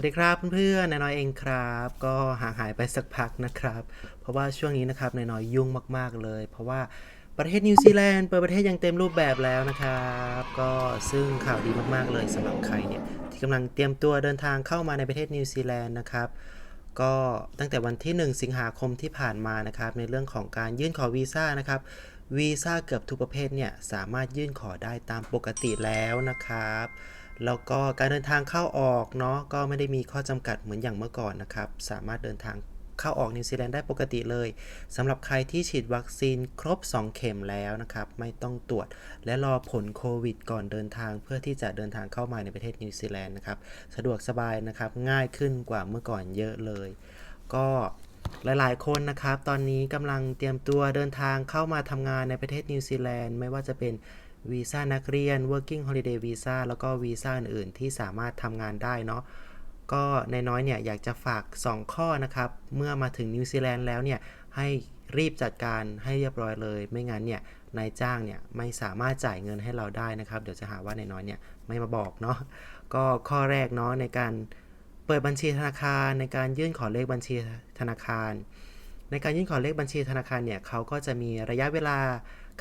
วัสดีครับเพื่อนๆนายน้อยเองครับ ก็ห่างหายไปสักพักนะครับ เพราะว่าช่วงนี้นะครับนายน้อยยุ่งมากๆเลย เพราะว่าประเทศนิวซีแลนด์เปิดประเทศอย่างเต็มรูปแบบแล้วนะครับก็ซึ่งข่าวดีมากๆเลยสำหรับใครเนี่ยที่กำลังเตรียมตัวเดินทางเข้ามาในประเทศนิวซีแลนด์นะครับก็ตั้งแต่วันที่ 1 สิงหาคมที่ผ่านมานะครับในเรื่องของการยื่นขอวีซ่านะครับวีซ่าเกือบทุกประเภทเนี่ยสามารถยื่นขอได้ตามปกติแล้วนะครับ แล้วก็การเดินทางเข้าออกเนาะก็ไม่ได้มีข้อจำกัดเหมือนอย่างเมื่อก่อนนะครับ สามารถเดินทางเข้าออกนิวซีแลนด์ได้ปกติเลยสำหรับใครที่ฉีดวัคซีนครบ 2 เข็มแล้วนะครับ ไม่ต้องตรวจและรอผลโควิดก่อนเดินทาง เพื่อที่จะเดินทางเข้ามาในประเทศนิวซีแลนด์นะครับสะดวกสบายนะครับง่ายขึ้นกว่าเมื่อก่อนเยอะเลย ก็หลาย ๆ คนนะครับ ตอนนี้กำลังเตรียมตัวเดินทางเข้ามาทำงานในประเทศนิวซีแลนด์ไม่ว่าจะเป็น วีซ่านักเรียน working holiday visa แล้วก็วีซ่าอื่นๆ ที่สามารถทำงานได้เนาะก็ในน้อยเนี่ยอยากจะฝาก 2 ข้อนะครับ เมื่อมาถึงนิวซีแลนด์แล้วเนี่ยให้รีบจัดการให้เรียบร้อยเลย ไม่งั้นเนี่ยนายจ้างเนี่ยไม่สามารถจ่ายเงินให้เราได้นะครับ เดี๋ยวจะหาว่านายน้อยเนี่ยไม่มาบอกเนาะก็ข้อแรกเนาะในการเปิดบัญชีธนาคาร ในการยื่นขอเลขบัญชีธนาคาร ในการยื่นขอเลขบัญชีธนาคารเนี่ยเขาก็จะมีระยะเวลา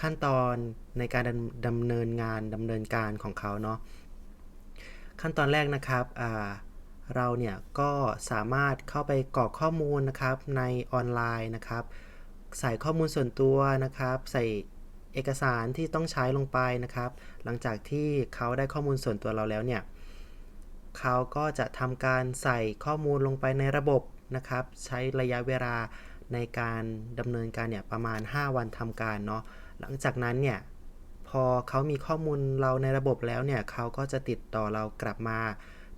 ขั้นตอนในการดำดำเนินงานดำเนินการของเขาเนาะขั้นตอนแรกนะครับเราเนี่ยก็สามารถเข้าไปกรอกข้อมูลนะครับในออนไลน์นะครับ ใส่ข้อมูลส่วนตัวนะครับ ใส่เอกสารที่ต้องใช้ลงไปนะครับ หลังจากที่เขาได้ข้อมูลส่วนตัวเราแล้วเนี่ยเขาก็จะทำการใส่ข้อมูลลงไปในระบบนะครับ ใช้ระยะเวลาในการดำเนินการเนี่ยประมาณ 5 วันทำการเนาะ หลังจากนั้นเนี่ยพอเขามีข้อมูลเราในระบบแล้วเนี่ยเขาก็จะติดต่อเรากลับมา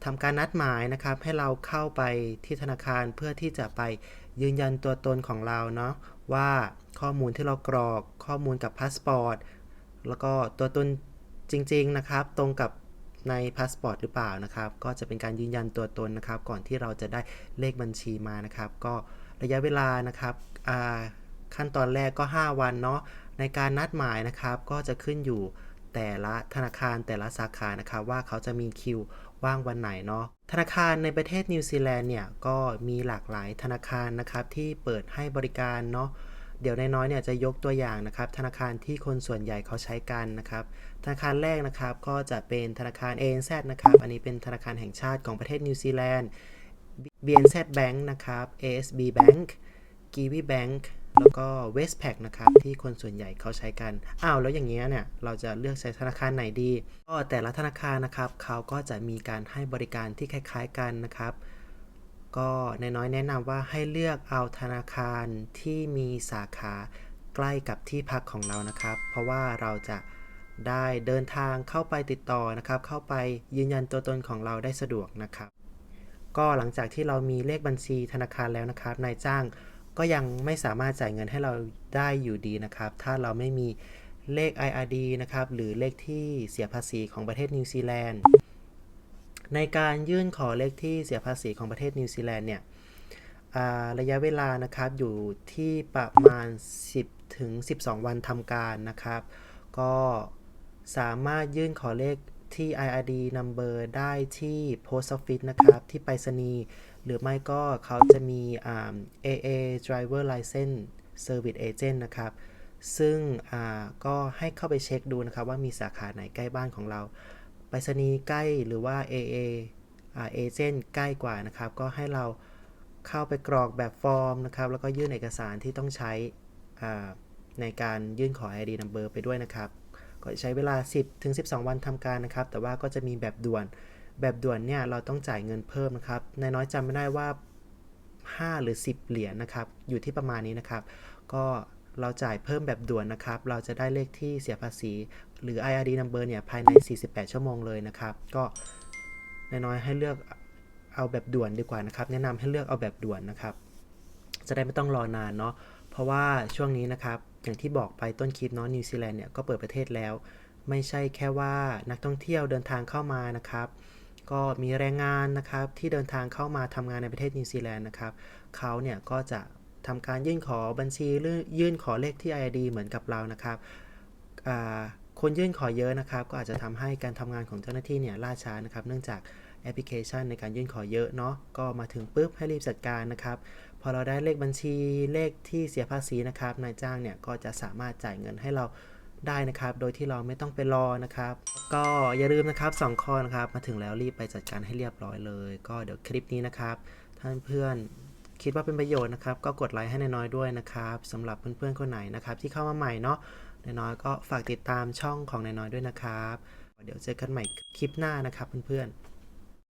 ทำการนัดหมายนะครับ ให้เราเข้าไปที่ธนาคารเพื่อที่จะไปยืนยันตัวตนของเราเนาะว่าข้อมูลที่เรากรอกข้อมูลกับพาสปอร์ตแล้วก็ตัวตนจริง ๆ นะครับ ตรงกับในพาสปอร์ตหรือเปล่านะครับ ก็จะเป็นการยืนยันตัวตนนะครับ ก่อนที่เราจะได้เลขบัญชีมานะครับ ก็ระยะเวลานะครับขั้นตอนแรกก็ 5 วันเนาะ ในการนัดหมายนะครับ ก็จะขึ้นอยู่แต่ละธนาคารแต่ละสาขานะครับว่าเขาจะมีคิวว่างวันไหนเนาะธนาคารในประเทศนิวซีแลนด์เนี่ยก็มีหลากหลายธนาคารนะครับที่เปิดให้บริการเนาะเดี๋ยวนน้อยเนี่ยจะยกตัวอย่างนะครับ ธนาคารที่คนส่วนใหญ่เขาใช้กันนะครับ ธนาคารแรกนะครับก็จะเป็นธนาคาร ANZ นะครับ อันนี้เป็นธนาคารแห่งชาติของประเทศนิวซีแลนด์ BNZ Bank นะครับ ASB Bank Kiwi Bank แล้วก็ Westpac นะครับ ที่คนส่วนใหญ่เขาใช้กัน อ้าว แล้วอย่างเงี้ยเนี่ย เราจะเลือกใช้ธนาคารไหนดี ก็แต่ละธนาคารนะครับ เขาก็จะมีการให้บริการที่คล้าย ๆ กันนะครับ ก็นน้อยแนะนำว่าให้เลือกเอาธนาคารที่มีสาขาใกล้กับที่พักของเรานะครับ เพราะว่าเราจะได้เดินทางเข้าไปติดต่อนะครับ เข้าไปยืนยันตัวตนของเราได้สะดวกนะครับ ก็หลังจากที่เรามีเลขบัญชีธนาคารแล้วนะครับ นายจ้าง ก็ยังไม่สามารถจ่ายเงินให้เราได้อยู่ดีนะครับ ถ้าเราไม่มีเลข IRD นะครับ หรือเลขที่เสียภาษีของประเทศนิวซีแลนด์ ในการยื่นขอเลขที่เสียภาษีของประเทศนิวซีแลนด์เนี่ยระยะเวลานะครับอยู่ที่ประมาณ 10ถึง12 วันทำการนะครับ ก็สามารถยื่นขอเลขที่ IRD number ได้ที่ Post Office นะครับ ที่ไปรษณีย์ หรือไม่ก็เขาจะมี AA Driver License Service Agent นะครับ ซึ่งก็ให้เข้าไปเช็คดูนะครับ ว่ามีสาขาไหนใกล้บ้านของเรา ไปรษณีย์ใกล้หรือว่า AA อ่าเอเจนต์ใกล้กว่านะครับ ก็ให้เราเข้าไปกรอกแบบฟอร์มนะครับ แล้วก็ยื่นเอกสารที่ต้องใช้ในการยื่นขอ ID number ไปด้วยนะครับ ก็ใช้เวลา 10-12 วันทำการนะครับ แต่ว่าก็จะมีแบบด่วน แบบด่วนเนี่ยเราต้องจ่ายเงินเพิ่มนะครับนายน้อยจำไม่ได้ว่า 5 หรือ 10 เหรียญนะครับ อยู่ที่ประมาณนี้นะครับ ก็เราจ่ายเพิ่มแบบด่วนนะครับ เราจะได้เลขที่เสียภาษี หรือ IRD number เนี่ยภายใน 48 ชั่วโมงเลยนะครับ ก็นายน้อยให้เลือกเอาแบบด่วนดีกว่านะครับ แนะนำให้เลือกเอาแบบด่วนนะครับ จะได้ไม่ต้องรอนานเนาะเพราะว่าช่วงนี้นะครับ อย่างที่บอกไปต้นคลิปเนาะนิวซีแลนด์เนี่ยก็เปิดประเทศแล้ว ไม่ใช่แค่ว่านักท่องเที่ยวเดินทางเข้ามานะครับ ก็มีแรงงานนะครับที่เดินทางเข้ามาทำงานในประเทศนิวซีแลนด์นะครับเขาเนี่ยก็จะทำการยื่นขอบัญชีหรือยื่นขอเลขที่ ID เหมือนกับเรานะครับคนยื่นขอเยอะนะครับ ก็อาจจะทำให้การทำงานของเจ้าหน้าที่เนี่ยล่าช้านะครับ เนื่องจากแอปพลิเคชันในการยื่นขอเยอะเนาะก็มาถึงปุ๊บให้รีบจัดการนะครับ พอเราได้เลขบัญชีเลขที่เสียภาษีนะครับนายจ้างเนี่ยก็จะสามารถจ่ายเงินให้เรา ได้นะครับ โดยที่เราไม่ต้องไปรอนะครับ ก็อย่าลืมนะครับสองข้อนะครับ มาถึงแล้วรีบไปจัดการให้เรียบร้อยเลย ก็เดี๋ยวคลิปนี้นะครับท่านเพื่อนคิดว่าเป็นประโยชน์นะครับ ก็กดไลค์ให้นายน้อยด้วยนะครับสำหรับเพื่อนๆคนไหนนะครับ ที่เข้ามาใหม่เนาะนายน้อยก็ฝากติดตามช่องของนายน้อยด้วยนะครับ เดี๋ยวเจอกันใหม่คลิปหน้านะครับเพื่อนๆ